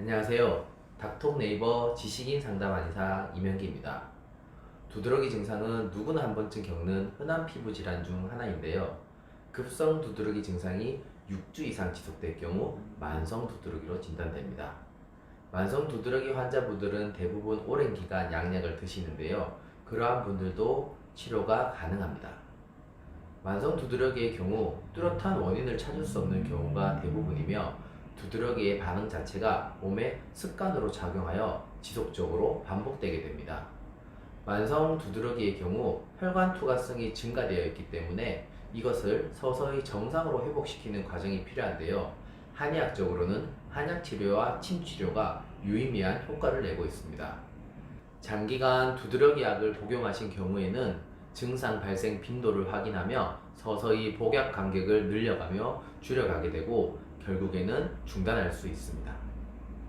안녕하세요. 닥톡 네이버 지식인 상담 한의사 이명기입니다. 두드러기 증상은 누구나 한 번쯤 겪는 흔한 피부 질환 중 하나인데요. 급성 두드러기 증상이 6주 이상 지속될 경우 만성 두드러기로 진단됩니다. 만성 두드러기 환자분들은 대부분 오랜 기간 양약을 드시는데요. 그러한 분들도 치료가 가능합니다. 만성 두드러기의 경우 뚜렷한 원인을 찾을 수 없는 경우가 대부분이며 두드러기의 반응 자체가 몸에 습관으로 작용하여 지속적으로 반복되게 됩니다. 만성 두드러기의 경우 혈관 투과성이 증가되어 있기 때문에 이것을 서서히 정상으로 회복시키는 과정이 필요한데요. 한의학적으로는 한약 치료와 침 치료가 유의미한 효과를 내고 있습니다. 장기간 두드러기 약을 복용하신 경우에는 증상 발생 빈도를 확인하며 서서히 복약 간격을 늘려가며 줄여가게 되고 결국에는 중단할 수 있습니다.